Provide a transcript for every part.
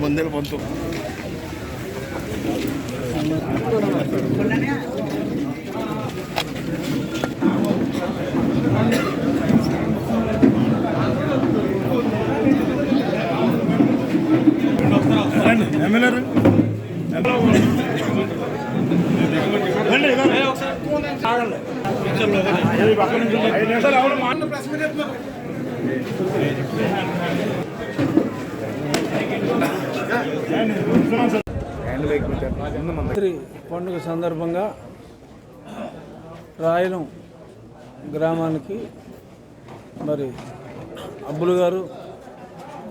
ಬಂದಿಲ್ಲ ಬಂತು ಎಮ್ಎಲ್ಆರ್ ಆಗಲ್ಲ రాత్రి పండుగ సందర్భంగా రాయలం గ్రామానికి మరి అబ్బులు గారు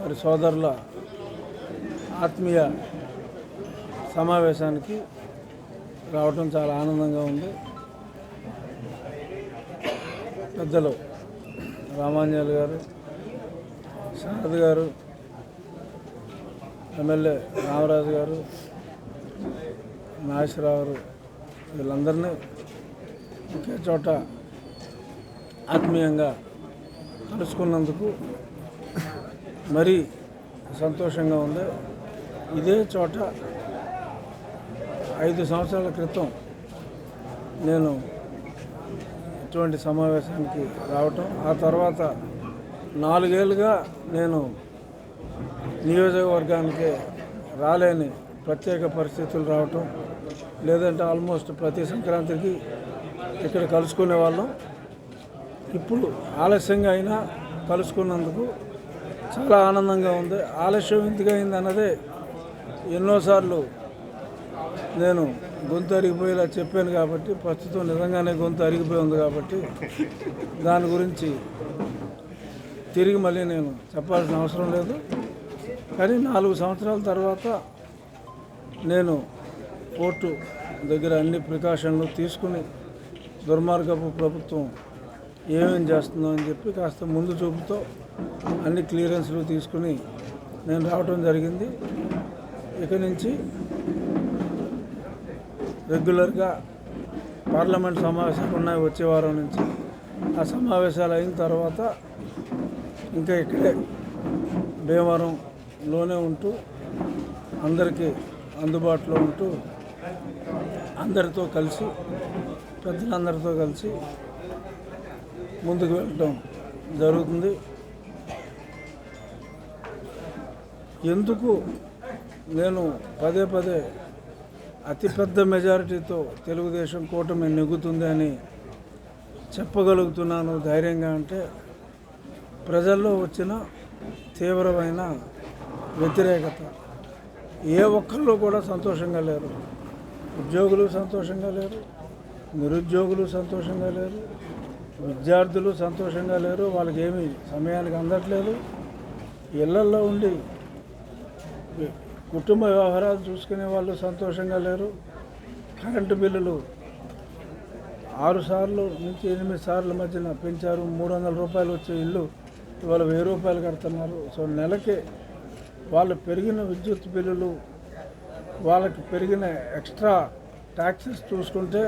మరి సోదరుల ఆత్మీయ సమావేశానికి రావటం చాలా ఆనందంగా ఉంది. పెద్దలు రామాంజలి గారు శారద్ గారు ఎమ్మెల్యే రామరాజు గారు నాగేశ్వరరావు గారు వీళ్ళందరినీ ఒకే చోట ఆత్మీయంగా కలుసుకున్నందుకు మరీ సంతోషంగా ఉంది. ఇదే చోట ఐదు సంవత్సరాల క్రితం నేను ఇటువంటి సమావేశానికి రావటం. ఆ తర్వాత నాలుగేళ్ళుగా నేను నియోజకవర్గానికి రాలేని ప్రత్యేక పరిస్థితులు రావటం. లేదంటే ఆల్మోస్ట్ ప్రతి సంక్రాంతికి ఇక్కడ కలుసుకునే వాళ్ళం. ఇప్పుడు ఆలస్యంగా అయినా కలుసుకున్నందుకు చాలా ఆనందంగా ఉంది. ఆలస్యం ఎందుకు అయింది అన్నదే ఎన్నోసార్లు నేను గొంతు అరిగిపోయేలా చెప్పాను కాబట్టి ప్రస్తుతం నిజంగానే గొంతు అరిగిపోయి ఉంది కాబట్టి దాని గురించి తిరిగి మళ్ళీ నేను చెప్పాల్సిన అవసరం లేదు. కానీ నాలుగు సంవత్సరాల తర్వాత నేను కోర్టు దగ్గర అన్ని ప్రికాషన్లు తీసుకుని దుర్మార్గపు ప్రభుత్వం ఏమేం చేస్తుందో అని చెప్పి కాస్త ముందు చూపుతో అన్ని క్లియరెన్స్లు తీసుకుని నేను రావటం జరిగింది. ఇక నుంచి రెగ్యులర్గా పార్లమెంట్ సమావేశాలు ఉన్నాయి వచ్చే వారం నుంచి. ఆ సమావేశాలు అయిన తర్వాత ఇంకా ఇక్కడే భీమవరంలోనే ఉంటూ అందరికీ అందుబాటులో ఉంటూ అందరితో కలిసి పెద్దలందరితో కలిసి ముందుకు వెళ్ళటం జరుగుతుంది. ఎందుకు నేను పదే పదే అతిపెద్ద మెజారిటీతో తెలుగుదేశం కూటమి నెగ్గుతుంది అని చెప్పగలుగుతున్నాను ధైర్యంగా అంటే ప్రజల్లో వచ్చిన తీవ్రమైన వ్యతిరేకత. ఏ ఒక్కళ్ళు కూడా సంతోషంగా లేరు. ఉద్యోగులు సంతోషంగా లేరు. నిరుద్యోగులు సంతోషంగా లేరు. విద్యార్థులు సంతోషంగా లేరు. వాళ్ళకి ఏమీ సమయానికి అందట్లేదు. ఇళ్ళల్లో ఉండి కుటుంబ వ్యవహారాలు చూసుకునే వాళ్ళు సంతోషంగా లేరు. కరెంటు బిల్లులు ఆరు సార్లు నుంచి ఎనిమిది సార్ల మధ్యన పెంచారు. మూడు వందల రూపాయలు వచ్చే ఇల్లు ఇవాళ వెయ్యి రూపాయలు కడుతున్నారు. సో నెలకి వాళ్ళు పెరిగిన విద్యుత్ బిల్లులు వాళ్ళకి పెరిగిన ఎక్స్ట్రా ట్యాక్సెస్ చూసుకుంటే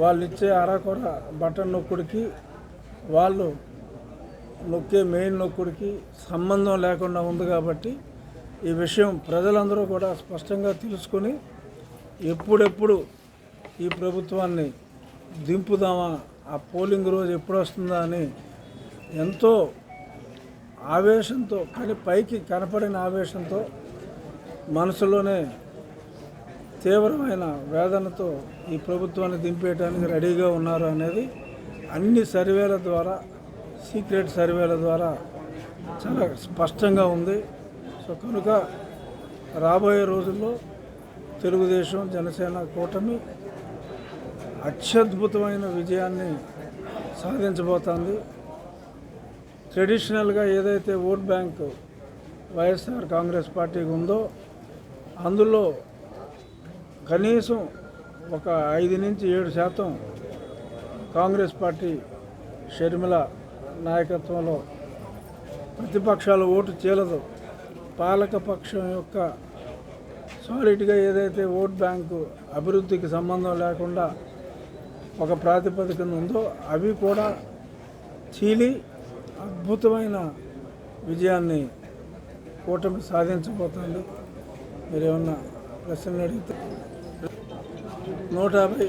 వాళ్ళు ఇచ్చే అరకొర బటన్ నొక్కుడికి వాళ్ళు నొక్కే మెయిన్ నొక్కుడికి సంబంధం లేకుండా ఉంది కాబట్టి ఈ విషయం ప్రజలందరూ కూడా స్పష్టంగా తెలుసుకొని ఎప్పుడెప్పుడు ఈ ప్రభుత్వాన్ని దింపుదామా ఆ పోలింగ్ రోజు ఎప్పుడు వస్తుందా అని ఎంతో ఆవేశంతో కానీ పైకి కనపడిన ఆవేశంతో మనసులోనే తీవ్రమైన వేదనతో ఈ ప్రభుత్వాన్ని దింపేయడానికి రెడీగా ఉన్నారు అనేది అన్ని సర్వేల ద్వారా సీక్రెట్ సర్వేల ద్వారా చాలా స్పష్టంగా ఉంది. సో కనుక రాబోయే రోజుల్లో తెలుగుదేశం జనసేన కూటమి అత్యద్భుతమైన విజయాన్ని సాధించబోతోంది. ట్రెడిషనల్గా ఏదైతే ఓట్ బ్యాంక్ వైఎస్ఆర్ కాంగ్రెస్ పార్టీకి ఉందో అందులో కనీసం ఒక ఐదు నుంచి ఏడు శాతం కాంగ్రెస్ పార్టీ షర్మిల నాయకత్వంలో ప్రతిపక్షాల ఓటు చీలదు పాలక పక్షం యొక్క సాలిడ్గా ఏదైతే ఓట్ బ్యాంకు అభివృద్ధికి సంబంధం లేకుండా ఒక ప్రాతిపదికన ఉందో అవి కూడా చీలి అద్భుతమైన విజయాన్ని కూటమి సాధించబోతుంది. మీరేమన్నా ప్రశ్నలు అడిగితే నూట యాభై